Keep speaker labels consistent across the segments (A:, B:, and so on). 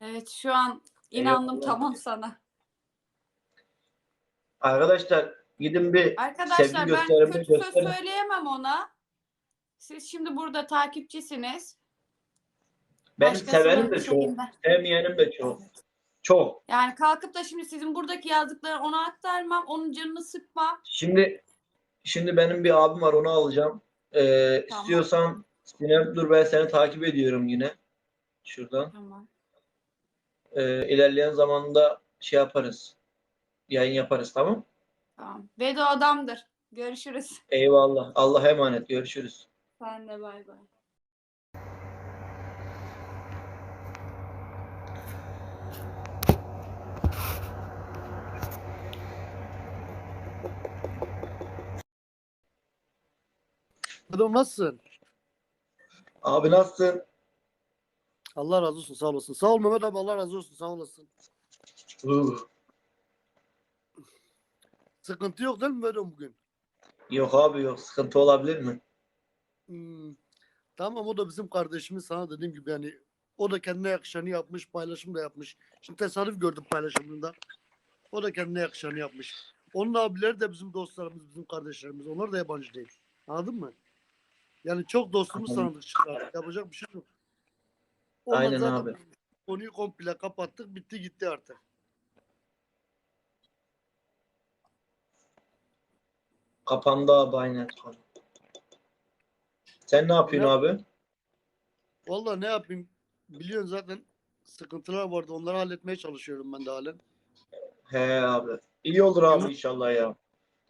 A: Evet şu an inandım
B: Eyvallah.
A: tamam sana.
B: Arkadaşlar gidin bir
A: Arkadaşlar
B: sevgi
A: ben
B: gösterimi
A: kötü söz
B: gösterin.
A: söyleyemem ona. Siz şimdi burada takipçisiniz.
B: Ben
A: Başkasının
B: severim de çok.
A: şeyinden.
B: Sevmeyenim de çok. Çok.
A: Yani kalkıp da şimdi sizin buradaki yazdıkları ona aktarmam. Onun canını sıkmam.
B: Şimdi şimdi benim bir abim var onu alacağım. Ee,
A: Tamam.
B: istiyorsan Sinem dur ben seni takip ediyorum yine. Şuradan.
A: Tamam.
B: Ee, ilerleyen zamanda şey yaparız. Yayın yaparız tamam?
A: Tamam. Vedo adamdır. Görüşürüz.
B: Eyvallah. Allah'a emanet. Görüşürüz.
A: Sen de bay bay.
C: Adam nasılsın?
B: Abi nasılsın?
C: Allah razı olsun sağ olasın. Sağ ol Mehmet abi Allah razı olsun sağ olasın.
B: Uh,
C: Sıkıntı yok değil mi Vedat bugün?
B: Yok abi yok. Sıkıntı olabilir mi?
C: Hmm. Tamam o da bizim kardeşimiz sana dediğim gibi yani o da kendine yakışanı yapmış paylaşım da yapmış. Şimdi tesadüf gördüm paylaşımında. O da kendine yakışanı yapmış. Onun abileri de bizim dostlarımız, bizim kardeşlerimiz. Onlar da yabancı değil. Anladın mı? Yani çok dostumuz
B: Anladım.
C: sandık çıkar. Yapacak bir şey yok. Onlar
B: Aynen
C: zaten
B: abi.
C: Konuyu komple kapattık. Bitti gitti artık.
B: Kapandı abi aynen. Sen ne yapıyorsun
C: Ne-
B: abi?
C: Vallahi ne yapayım? Biliyorsun zaten sıkıntılar vardı. Onları halletmeye çalışıyorum ben de halen.
B: He abi. İyi olur abi inşallah ya.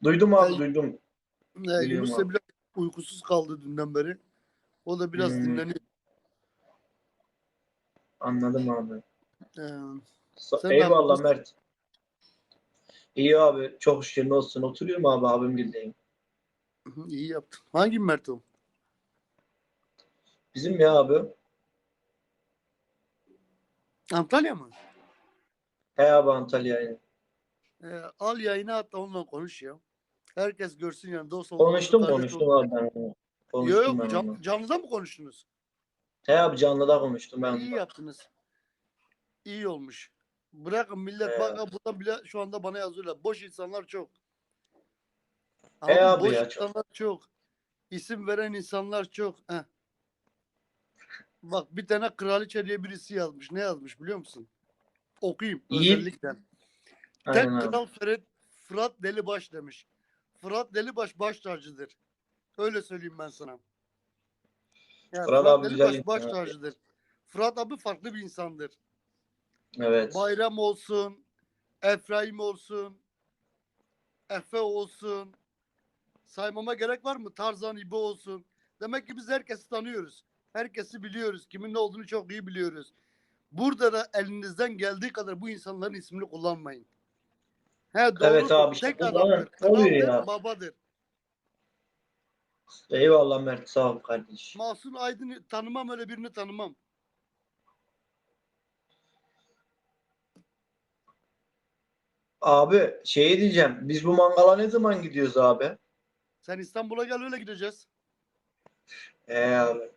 B: Duydum abi
C: Ay-
B: duydum.
C: Ee,
B: Biliyorum
C: Yunus
B: abi.
C: da biraz uykusuz kaldı dünden beri. O da biraz
B: Hmm.
C: dinleniyor.
B: Anladım abi.
C: Sen ne
B: Eyvallah? Mert. İyi abi. Çok şükür olsun. Oturuyorum abi abim gildeyim.
C: hı, iyi yaptın. Hangi Mert o?
B: Bizim ya abi.
C: Antalya mı?
B: He abi Antalya yani.
C: Ee, al yayına hatta onunla konuş ya. Herkes görsün yanında olsa.
B: Konuştum konuştum
C: kaydet
B: abi ben.
C: Yok
B: Konuştum
C: yok
B: ben
C: can,
B: onunla.
C: canlıda mı konuştunuz?
B: He abi canlıda konuştum ben
C: İyi yaptınız. İyi olmuş. Bırakın millet
B: Ee,
C: bak burada bile şu anda bana yazıyorlar. Boş insanlar çok.
B: E
C: Anladın mı?
B: abi
C: Boş
B: ya, çok.
C: insanlar çok. İsim veren insanlar çok. Heh. Bak bir tane kraliçe diye birisi yazmış. Ne yazmış biliyor musun? Okuyayım
B: İyi.
C: özellikle. Tek
B: Aynen abi.
C: kral Fırat, Fırat Delibaş demiş. Fırat Delibaş baş tacıdır. Öyle söyleyeyim ben sana. Yani
B: Fırat abi güzel
C: baş tacıdır. Fırat abi farklı bir insandır.
B: Evet.
C: Bayram olsun, Efraim olsun, Efe olsun. Saymama gerek var mı? Tarzan İbo olsun. Demek ki biz herkesi tanıyoruz. Herkesi biliyoruz. Kimin ne olduğunu çok iyi biliyoruz. Burada da elinizden geldiği kadar bu insanların ismini kullanmayın. He doğru.
B: Evet abi,
C: Tek adamdır. Kraldır, babadır.
B: Eyvallah Mert sağ ol kardeş.
C: Mahsun Aydın'ı tanımam öyle birini tanımam.
B: Abi şey diyeceğim. Biz bu mangala ne zaman gidiyoruz abi?
C: Sen İstanbul'a gel öyle gideceğiz.
B: Abi.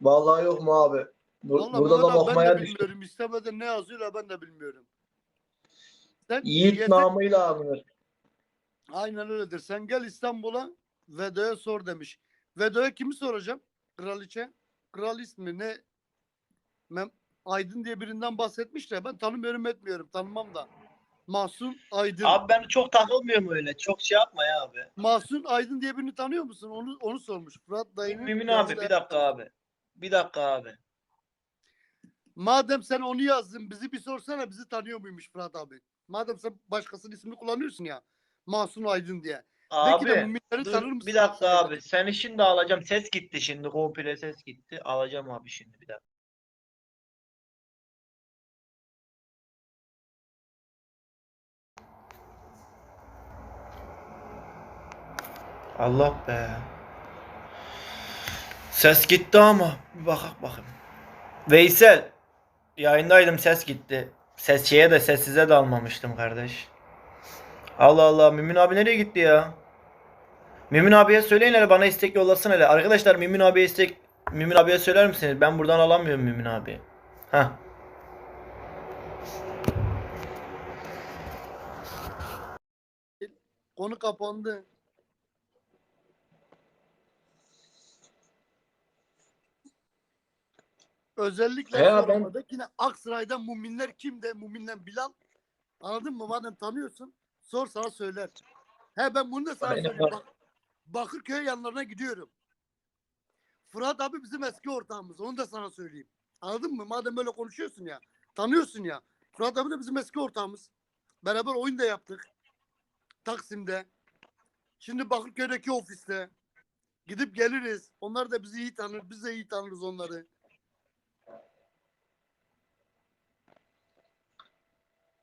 B: Vallahi yok mu abi? Bu-
C: Vallahi
B: burada da
C: Mehmet abi ben
B: bakmaya
C: de
B: düştüm.
C: bilmiyorum. İstemeden ne yazıyorlar ben de bilmiyorum. Sen
B: Yiğit
C: yeter-
B: namıyla anılır.
C: Aynen öyledir. Sen gel İstanbul'a Vedo'ya sor demiş. Vedo'ya kimi soracağım? Kraliçe. Kral ismi ne? Mem Aydın diye birinden bahsetmiş de ben tanımıyorum etmiyorum. Tanımam da. Mahsun Aydın.
D: Abi ben çok takılmıyorum öyle. Çok şey yapma ya abi.
C: Mahsun Aydın diye birini tanıyor musun? Onu onu sormuş. Fırat dayının.
D: Mümin abi bir dakika abi. Bir dakika abi.
C: Madem sen onu yazdın bizi bir sorsana bizi tanıyor muymuş Fırat abi? Madem sen başkasının ismini kullanıyorsun ya. Mahsun Aydın diye. De
D: Abi
C: müminleri
D: dur,
C: tanır mısın?
D: bir dakika abi. Seni şimdi alacağım. Ses gitti şimdi. Komple ses gitti. Alacağım abi şimdi bir dakika. Allah be. Ses gitti ama. Bir bakak bakayım. Veysel. Yayındaydım ses gitti. Ses şeye de sessize de almamıştım kardeş. Allah Allah Mümin abi nereye gitti ya? Mümin abiye söyleyin hele bana istek yollasın hele. Arkadaşlar Mümin abiye istek Mümin abiye söyler misiniz? Ben buradan alamıyorum Mümin abi. Ha.
C: Konu kapandı. Özellikle
B: He, ben...
C: yine Aksaray'da Muminler kimde? Muminler Bilal. Anladın mı? Madem tanıyorsun sor sana söyler. He ben bunu da sana
B: Aynen.
C: söyleyeyim. Bak, Bakırköy yanlarına gidiyorum. Fırat abi bizim eski ortağımız. Onu da sana söyleyeyim. Anladın mı? Madem böyle konuşuyorsun ya. Tanıyorsun ya. Fırat abi de bizim eski ortağımız. Beraber oyun da yaptık. Taksim'de. Şimdi Bakırköy'deki ofiste. Gidip geliriz. Onlar da bizi iyi tanır. Biz de iyi tanırız onları.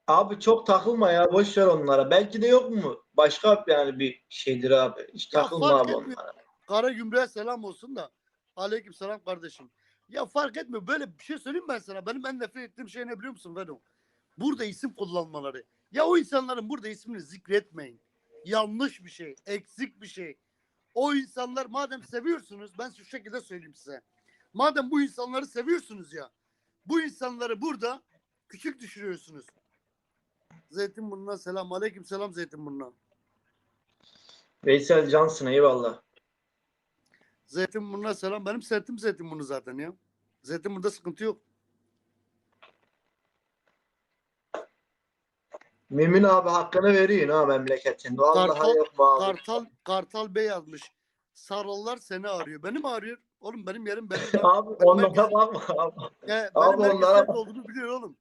B: Abi çok takılma ya boş ver onlara. Belki de yok mu? Başka yani bir şeydir abi. Hiç
C: Ya
B: takılma
C: fark
B: abi
C: etmiyor.
B: onlara.
C: Kara Gümrük'e selam olsun da. Aleyküm selam kardeşim. Ya fark etmiyor. Böyle bir şey söyleyeyim ben sana. Benim en nefret ettiğim şey ne biliyor musun Venom? Burada isim kullanmaları. Ya o insanların burada ismini zikretmeyin. Yanlış bir şey. Eksik bir şey. O insanlar madem seviyorsunuz ben şu şekilde söyleyeyim size. Madem bu insanları seviyorsunuz ya. Bu insanları burada küçük düşürüyorsunuz. Zeytinburnu'na selam. Aleyküm selam Zeytinburnu'na.
B: Veysel Cansın eyvallah.
C: Zeytinburnu'na selam. Benim sertim Zeytinburnu zaten ya. Zeytinburnu'da sıkıntı yok.
B: Mümin abi hakkını veriyorsun ha memleketin. Vallahi
C: Kartal-
B: abi.
C: Kartal Kartal Bey yazmış. Sarıllar seni arıyor. Beni mi arıyor? Oğlum benim yerim benim.
B: Abi
C: Ben
B: onlara bakma abi. Abi
C: benim
B: onlara
C: merkezde
B: bak.
C: olduğunu biliyor oğlum.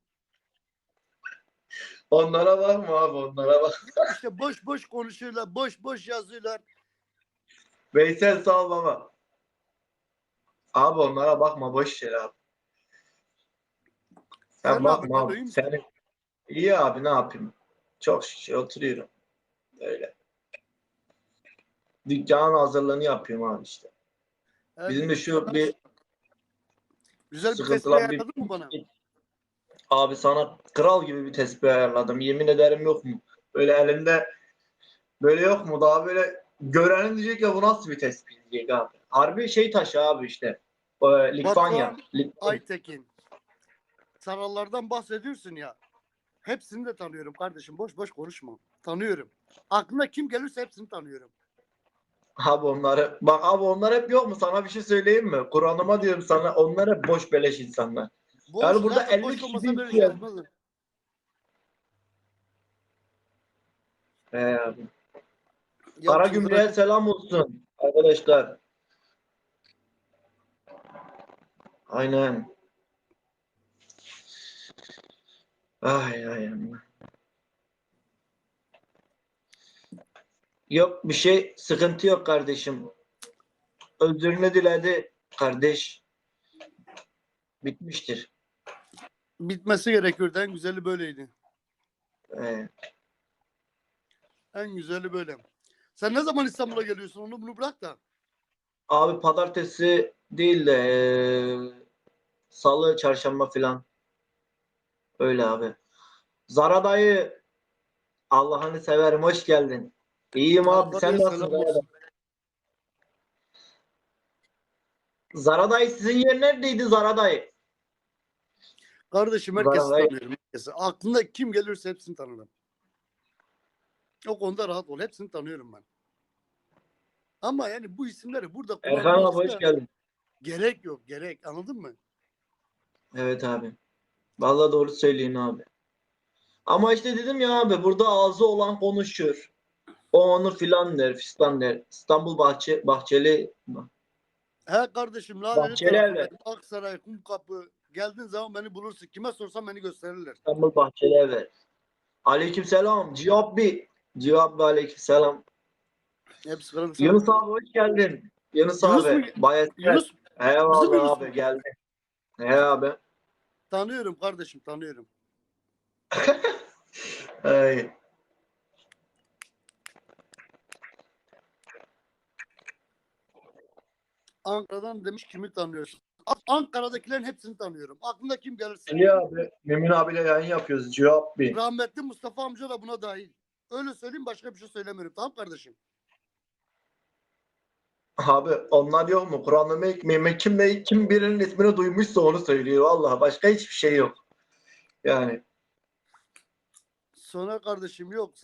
B: Onlara bakma abi onlara bak.
C: İşte boş boş konuşuyorlar. Boş boş yazıyorlar.
B: Veysel sağ ol baba. Abi onlara bakma boş ver abi. Sen,
C: Sen abi,
B: bakma abi.
C: iyi misin?
B: Senin... İyi abi ne yapayım? Çok şükür oturuyorum. Öyle. Dükkanın hazırlığını yapıyorum abi işte.
C: He,
B: Bizim de şu bir
C: Güzel bir
B: sıkıntılar bir-
C: mı bana?
B: Abi sana kral gibi bir tespih ayarladım. Yemin ederim yok mu? Böyle elimde böyle yok mu? Daha böyle görenin diyecek ya bu nasıl bir tespih diyecek abi. Harbi şey taşı abi işte. Ee, Litvanya. Litvanya.
C: Aytekin. Sarallardan bahsediyorsun ya. Hepsini de tanıyorum kardeşim. Boş boş konuşma. Tanıyorum. Aklına kim gelirse hepsini tanıyorum.
B: Abi onları bak abi onlar hep yok mu? Sana bir şey söyleyeyim mi? Kur'an'ıma diyorum sana onlar hep boş beleş insanlar.
C: Boş,
B: Yani burada
C: zaten
B: 50
C: boş
B: kişi
C: böyle şey
B: ya.
C: yapmazlar.
B: He abi.
C: Ya
B: Kara Gümrük'e selam olsun arkadaşlar. Aynen. Ay ay ay. Yok bir şey sıkıntı yok kardeşim. Özürünü diledi kardeş. Bitmiştir.
C: Bitmesi gerekiyordu. En güzeli böyleydi.
B: Ee,
C: En güzeli böyle. Sen ne zaman İstanbul'a geliyorsun? Onu bunu bırak da.
B: abi pazartesi değil de ee, salı, çarşamba filan. Öyle abi. Zara dayı Allah'ını severim hoş geldin. İyiyim abi sen nasılsın?
C: selam olsun.
B: Zara dayı sizin yer neredeydi Zara dayı?
C: Kardeşim herkesi
B: Vallahi-
C: tanıyorum. Herkesi. Aklına kim gelirse hepsini tanırım. O konuda rahat ol. Hepsini tanıyorum ben. Ama yani bu isimleri burada
B: Erhan abi hoş geldin.
C: gerek yok. Gerek. Anladın mı?
B: Evet abi. Vallahi doğru söylüyorsun abi. Ama işte dedim ya abi burada ağzı olan konuşur. O onu filan der, fistan der. İstanbul Bahçe, Bahçeli
C: He kardeşim
B: Bahçeli.
C: Aksaray, Kumkapı. Geldiğin zaman beni bulursun. Kime sorsam beni gösterirler.
B: İstanbul Bahçeli evet. Aleyküm selam. Cevabbi. Cevabbi aleyküm selam.
C: Hepsi kırmızı.
B: Yunus abi hoş geldin. Yunus,
C: Yunus
B: abi.
C: mu?
B: Bayat.
C: Yunus
B: Eyvallah
C: Bizim Yunus
B: abi
C: mu?
B: geldi. He abi.
C: tanıyorum kardeşim tanıyorum.
B: Ay.
C: Ankara'dan demiş kimi tanıyorsun? Ankara'dakilerin hepsini tanıyorum. Aklında kim gelirse.
B: Ali abi. Mümin abiyle yayın yapıyoruz. Cevabbi.
C: Rahmetli Mustafa amca da buna dahil. Öyle söyleyeyim başka bir şey söylemiyorum. Tamam kardeşim.
B: Abi onlar yok mu? Kur'an-ı Mekke kim, ne- kim birinin ismini duymuşsa onu söylüyor. Vallahi başka hiçbir şey yok. Yani
C: Sonra kardeşim yok.